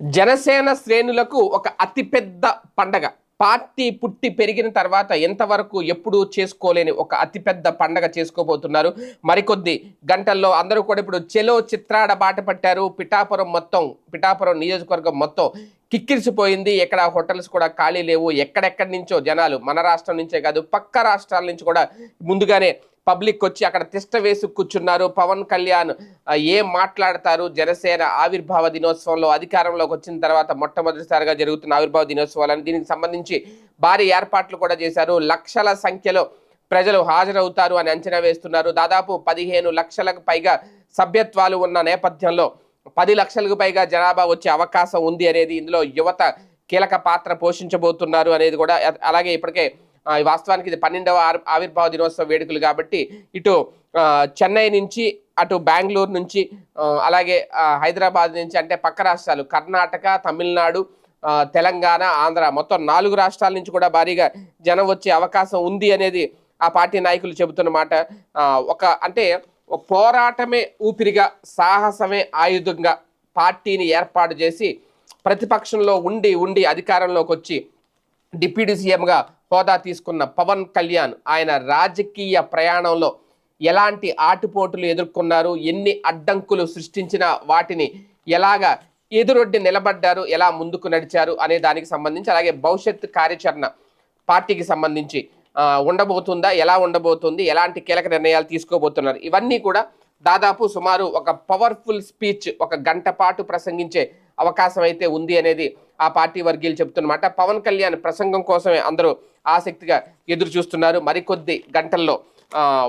జనసేన శ్రేణులకు ఒక అతిపెద్ద పండగ. పార్టీ పుట్టి పెరిగిన తర్వాత ఎంతవరకు ఎప్పుడు చేసుకోలేని ఒక అతిపెద్ద పండగ చేసుకోబోతున్నారు. మరికొద్ది గంటల్లో అందరూ కూడా ఇప్పుడు చెలో చిత్రాడ బాట పట్టారు. పిఠాపురం మొత్తం పిఠాపురం నియోజకవర్గం మొత్తం కిక్కిరిసిపోయింది. ఎక్కడ హోటల్స్ కూడా ఖాళీ లేవు. ఎక్కడెక్కడి నుంచో జనాలు మన రాష్ట్రం నుంచే కాదు పక్క రాష్ట్రాల నుంచి కూడా ముందుగానే పబ్లిక్ వచ్చి అక్కడ తిష్ట వేసి కూర్చున్నారు. పవన్ కళ్యాణ్ ఏం మాట్లాడతారు? జనసేన ఆవిర్భావ దినోత్సవంలో అధికారంలోకి వచ్చిన తర్వాత మొట్టమొదటిసారిగా జరుగుతున్న ఆవిర్భావ దినోత్సవాలని దీనికి సంబంధించి భారీ ఏర్పాట్లు కూడా చేశారు. లక్షల సంఖ్యలో ప్రజలు హాజరవుతారు అని అంచనా వేస్తున్నారు. దాదాపు పదిహేను లక్షలకు పైగా సభ్యత్వాలు ఉన్న నేపథ్యంలో పది లక్షలకు పైగా జనాభా వచ్చే అవకాశం ఉంది అనేది ఇందులో యువత కీలక పాత్ర పోషించబోతున్నారు అనేది కూడా అలాగే ఇప్పటికే వాస్తవానికి ఇది పన్నెండవ ఆవిర్భావ దినోత్సవ వేడుకలు కాబట్టి ఇటు చెన్నై నుంచి అటు బెంగళూరు నుంచి అలాగే హైదరాబాద్ నుంచి అంటే పక్క రాష్ట్రాలు కర్ణాటక తమిళనాడు తెలంగాణ ఆంధ్ర మొత్తం నాలుగు రాష్ట్రాల నుంచి కూడా భారీగా జనం వచ్చే అవకాశం ఉంది అనేది ఆ పార్టీ నాయకులు చెబుతున్నమాట ఒక అంటే పోరాటమే ఊపిరిగా సాహసమే ఆయుధంగా పార్టీని ఏర్పాటు చేసి ప్రతిపక్షంలో ఉండి ఉండి అధికారంలోకి వచ్చి డిప్యూటీ సీఎంగా హోదా తీసుకున్న పవన్ కళ్యాణ్ ఆయన రాజకీయ ప్రయాణంలో ఎలాంటి ఆటుపోటులు ఎదుర్కొన్నారు ఎన్ని అడ్డంకులు సృష్టించిన వాటిని ఎలాగా ఎదురొడ్డి నిలబడ్డారు ఎలా ముందుకు నడిచారు అనే దానికి సంబంధించి అలాగే భవిష్యత్ కార్యాచరణ పార్టీకి సంబంధించి ఉండబోతుందా ఎలా ఉండబోతుంది ఎలాంటి కీలక నిర్ణయాలు తీసుకోబోతున్నారు ఇవన్నీ కూడా దాదాపు సుమారు ఒక పవర్ఫుల్ స్పీచ్ ఒక గంట పాటు ప్రసంగించే అవకాశం అయితే ఉంది అనేది ఆ పార్టీ వర్గీయులు చెప్తున్నమాట పవన్ కళ్యాణ్ ప్రసంగం కోసమే అందరూ ఆసక్తిగా ఎదురు చూస్తున్నారు. మరికొద్ది గంటల్లో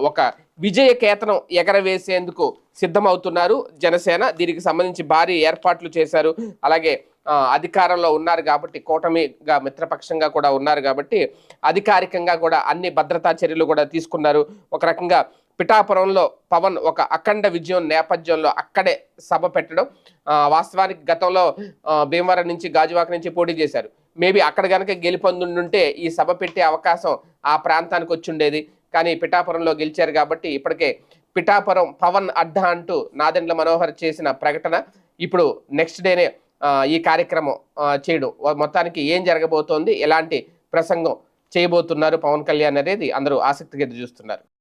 ఒక విజయ కేతనం ఎగరవేసేందుకు సిద్ధమవుతున్నారు జనసేన. దీనికి సంబంధించి భారీ ఏర్పాట్లు చేశారు. అలాగే అధికారంలో ఉన్నారు కాబట్టి కూటమిగా మిత్రపక్షంగా కూడా ఉన్నారు కాబట్టి అధికారికంగా కూడా అన్ని భద్రతా చర్యలు కూడా తీసుకున్నారు. ఒక రకంగా పిఠాపురంలో పవన్ ఒక అఖండ విజయం నేపథ్యంలో అక్కడే సభ పెట్టడం వాస్తవానికి గతంలో భీమవరం నుంచి గాజువాక నుంచి పోటీ చేశారు. మేబీ అక్కడ కనుక గెలుపొందుంటే ఈ సభ పెట్టే అవకాశం ఆ ప్రాంతానికి వచ్చిండేది. కానీ పిఠాపురంలో గెలిచారు కాబట్టి ఇప్పటికే పిఠాపురం పవన్ అడ్డా అంటూ నాదెండ్ల మనోహర్ చేసిన ప్రకటన. ఇప్పుడు నెక్స్ట్ డేనే ఈ కార్యక్రమం చేయడం. మొత్తానికి ఏం జరగబోతోంది ఎలాంటి ప్రసంగం చేయబోతున్నారు పవన్ కళ్యాణ్ అనేది అందరూ ఆసక్తిగా ఎదురు చూస్తున్నారు